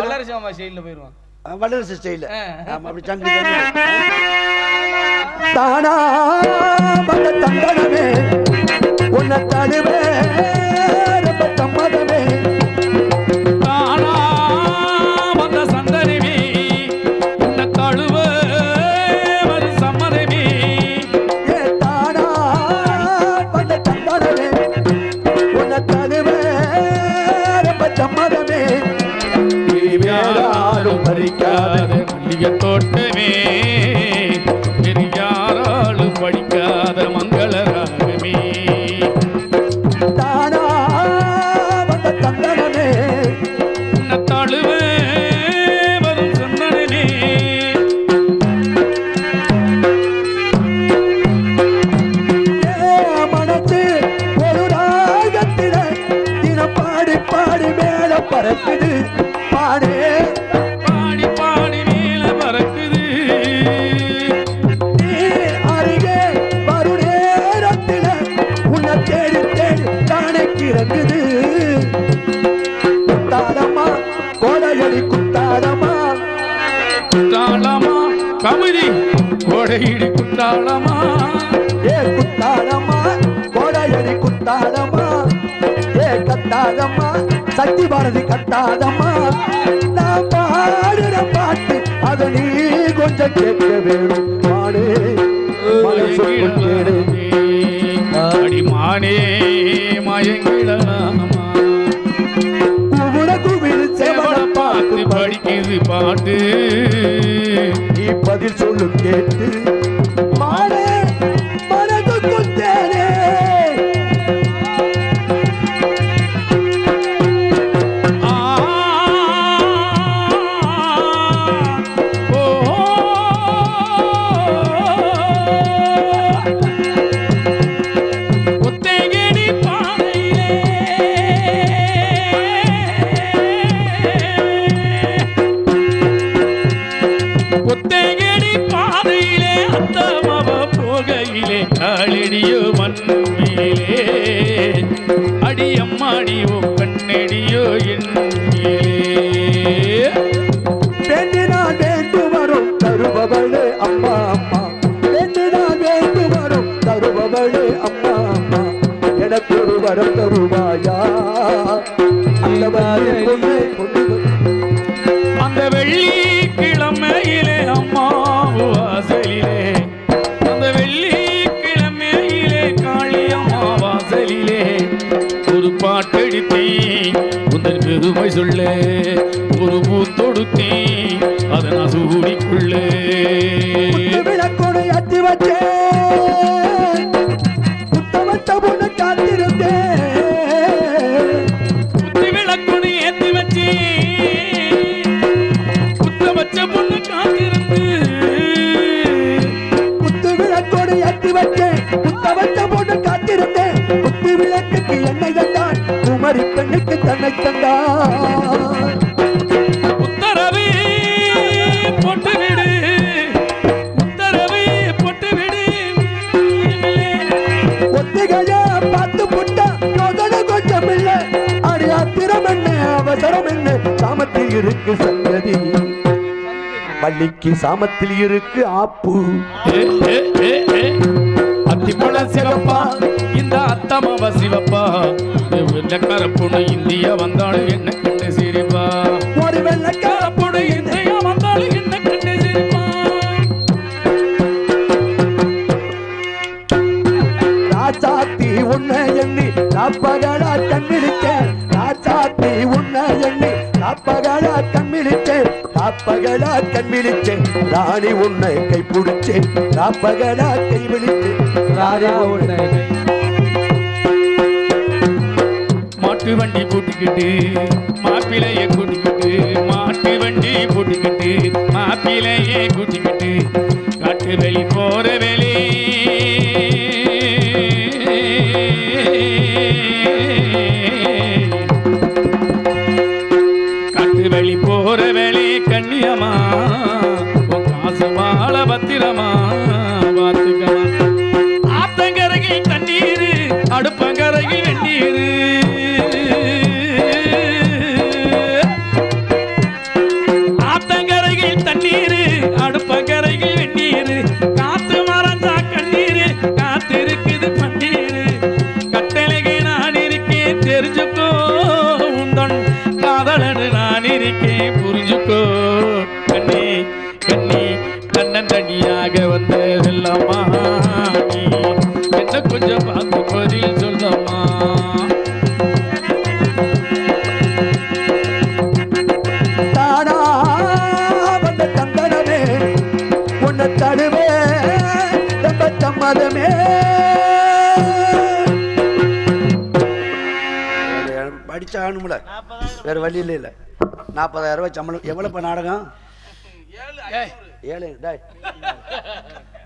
வல்லரசி மாமா ஸ்டைல்ல வல்லரசு அப்படி சங்கு. தானா தந்தனமே உன்னை தழுவே கோடையிடி குத்தாளமா ஏ குத்தாடமா கோடையடி குத்தாடமா ஏ கத்தாதம்மா சக்தி பாரதி கத்தாதம்மா நான் பாடுற பாட்டு அதை நீ கொஞ்சம் கேட்க வேணும். கேடு. அடிமானே மயங்கிடலாமா? குமிழ் செவன பார்த்து படிக்குது பாட்டு. பதில் சொல்லு கேட்டு கண்ணெடியோ மண்ணிலே அடியம்மாடியோ கண்ணெடியோ என்னிலே வேண்டினால் வேண்டு வரும் தருபவளே அம்மா. சொல்ல ஒரு பூத்தொடுத்தே அதை நான் சூடிக்குள்ளே குத்து விளக்கோடு ஏத்தி வச்சேன். குத்தமட்ட பொண்ணு காத்திருந்தேன். குத்தி விளக்குன்னு ஏத்தி வச்சு வச்ச பொண்ணு காத்திருந்து. குத்து விளக்கோடு ஏத்தி வச்சேன். குத்தமட்ட பொண்ணு காத்திருந்தேன். குத்து விளக்குக்கு என்னை தந்தான். குமரி பெண்ணுக்கு தன்னை தந்தான் உத்தரவு போட்டு விடு உத்தரவு போட்டு விடு ஒத்திகைய பார்த்து புட்டா யோசனை கொஞ்சம் இல்ல அடி ஆத்திரம் என்ன அவசரம் என்ன? சாமத்தில் இருக்கு சங்கதி பள்ளிக்கு சாமத்தில் இருக்கு ஆப்பு. அத்திப்பழ சிவப்பா இந்த அத்தமாவ சிவப்பா. சக்கர பொண்ணு இந்தியா வந்தாலும் என்ன கண்டு சிரிப்பா? ஒரு வெள்ளக்கார வெள்ளக்கார பொண்ணு இந்தியா வந்தாலும் என்ன கண்டு சிரிப்பா? ராஜாத்தி உன்னை எண்ணி ராப்பகலா கண்ணிழிச்சேன் ராஜாத்தி உன்னை எண்ணி ராப்பகலா கண்ணிழிச்சேன் ராப்பகலா கண்ணிழிச்சேன் ராணி உன்னை கைப்பிடிச்சேன் பிடிச்சேன் கை விழிச்சேன் ராஜா உன்னை மாட்டு வண்டி பூட்டிக்கிட்டு மாப்பிளைய கூட்டிக்கிட்டு மாட்டு வண்டி பூட்டிக்கிட்டு மாப்பிளைய கூட்டிக்கிட்டு காட்டு வெளி போற வெளி. காட்டு வெளி போற வெளி கண்ணியமா உன் காசு மாலை பத்திரமா. நீ என்ன கொஞ்சம் பார்த்து பதில் சொல்லம்மா? தானா வந்த தந்தனமே உன்னை தடுவே ரொம்ப சம்மதமே. படிச்சாகணும்ல வேற வழி இல்லை. இல்லை நாற்பதாயிரம் ரூபாய் சம்பளம் எவ்வளோ நாடகம்? ஏழு டேய்.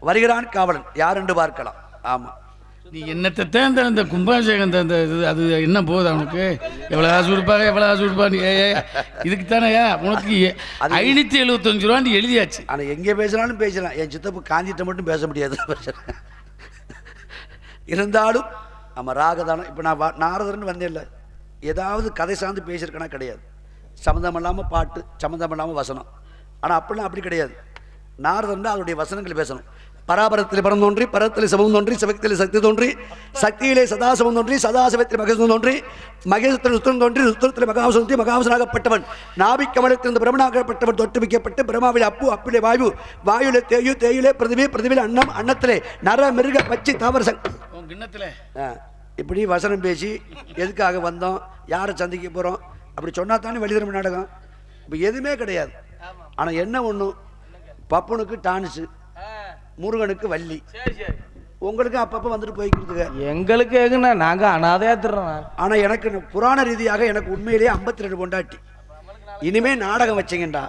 வருகிறான் காவலன். யார் என்று பார்க்கலாம். ஆமாம் நீ என்னத்தை இந்த இந்த கும்பாபிஷேகம் இந்த இது அது என்ன போகுது அவனுக்கு? எவ்வளோ காசு கொடுப்பாங்க எவ்வளோ காசு கொடுப்பாங்க? ஏ இதுக்கு தானேயா உனக்கு ஐநூற்றி எழுபத்தஞ்சு ரூபான்னு எழுதியாச்சு. ஆனால் எங்கே பேசினாலும் பேசலாம். என் சித்தப்பு காந்திட்ட மட்டும் பேச முடியாது. இருந்தாலும் நம்ம ராகதானம் இப்போ நான் நாரதர்னு வந்தேன்ல. ஏதாவது கதை சார்ந்து பேசியிருக்கனா கிடையாது. சம்மந்தம் இல்லாமல் பாட்டு சம்மந்தம் இல்லாமல் வசனம். ஆனால் அப்படிலாம் அப்படி கிடையாது. நாரதர்னா அதனுடைய வசனங்கள் பேசணும். பராபரத்தில் பரம் தோன்றி பரத்தில் சமம் தோன்றி சிவத்தில் சக்தி தோன்றி சக்தியிலே சதாசமம் தோன்றி சதாசிவத்தில் மகேசம் தோன்றி மகேசத்தில் உத்தரம் தோன்றி உத்தரத்தில் மகாவசம் தோன்றி மகாவசனாகப்பட்டவன் நாபிக்கமலத்திலிருந்து பிரமணாகப்பட்டவன் தொட்டு வைக்கப்பட்டு பிரமாவில் அப்பு அப்பிலே வாயு வாயுலே தேயு தேயிலே பிரதிவே பிரதிவில் அன்னம் அன்னத்திலே நர மிருக பச்சை தாவர சங். கிண்ணத்தில். இப்படி வசனம் பேசி எதுக்காக வந்தோம் யாரை சந்திக்க போகிறோம் அப்படி சொன்னா தானே வெளிதரம் நாடகம். இப்போ எதுவுமே கிடையாது. ஆனால் என்ன ஒன்று பப்புனுக்கு டான்ஸு. முருகனுக்கு வள்ளி. உங்களுக்கு அப்பப்போ வந்துட்டு போய்க்கிறதுங்க. எங்களுக்கு எங்குண்ணா நாங்க அனாதையா திருறோம் ஆனால் எனக்கு புராண ரீதியாக எனக்கு உண்மையிலேயே ஐம்பத்தி ரெண்டு பொண்டாட்டி. இனிமே நாடகம் வச்சீங்கண்டா.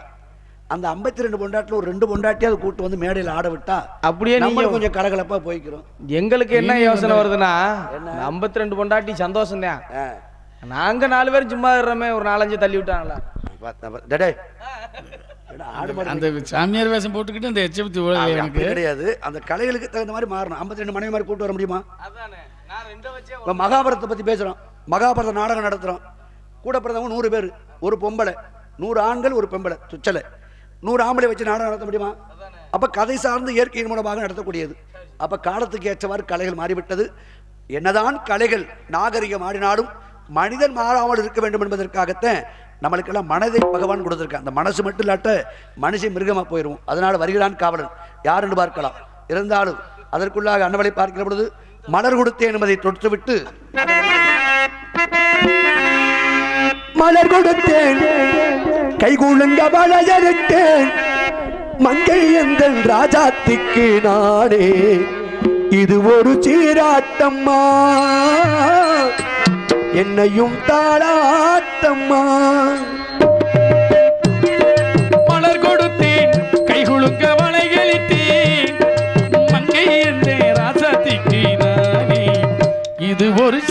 அந்த ஐம்பத்தி ரெண்டு பொண்டாட்டில் ஒரு ரெண்டு பொண்டாட்டியாவது கூட்டு வந்து மேடையில் ஆட விட்டா அப்படியே நீங்க நம்மளும் கொஞ்சம் கலகலப்பாக போய்க்கிறோம். எங்களுக்கு என்ன யோசனை வருதுன்னா ஐம்பத்தி ரெண்டு பொண்டாட்டி சந்தோஷம் தான் ஆ. நாங்க நாலு பேரும் சும்மா இருக்கிறோமே ஒரு நாலஞ்சு தள்ளி விட்டாங்களா? பார்த்தா அந்த சாமியார் வேஷம் போட்டுக்கிட்டு அந்த எச்சபத்தி எனக்கு. கிடையாது. அந்த கலைகளுக்கு தகுந்த மாதிரி மாறணும். ஐம்பத்தி ரெண்டு மனைவி மாதிரி கூட்டு வர முடியுமா? இப்போ மகாபாரதத்தை பற்றி பேசுகிறோம் மகாபாரத நாடகம் நடத்துகிறோம் கூட பிறந்தவங்க நூறு பேர். ஒரு பொம்பளை. நூறு ஆண்கள் ஒரு பெம்பளை. துச்சலை. நூறு ஆம்பளை வச்சு நாடகம் நடத்த முடியுமா? அப்போ கதை சார்ந்து இயற்கையின் மூலமாக நடத்தக்கூடியது. அப்போ காலத்துக்கு ஏற்றவாறு கலைகள் மாறிவிட்டது. என்னதான் கலைகள் நாகரிகம் மாறினாலும் மனிதன் மாறாமல் இருக்க வேண்டும் என்பதற்காகத்தான் நம்மளுக்கெல்லாம் மனதை பகவான் கொடுத்துருக்கான் அந்த மனசு மட்டும் இல்லாட்ட மனுஷன் மிருகமாக போயிடுவோம் அதனால் வருகிறான் காவலன். யாருன்னு என்று பார்க்கலாம். இருந்தாலும் அதற்குள்ளாக அன்னவளை பார்க்கிற பொழுது மலர் கொடுத்தேன் என்பதை தொட்டுவிட்டு மலர் கொடுத்தேன். கைகுலுங்க வளையறுத்தேன் மங்கை எந்த ராஜாத்திக்கு நானே. இது ஒரு சீராட்டம்மா. என்னையும் தாளாட்டம்மா. மலர் கொடுத்தேன் கைகுழுங்க வளையளித்தேன். மங்கை இருந்தேன் ராசாத்திக்கு நானே. இது ஒரு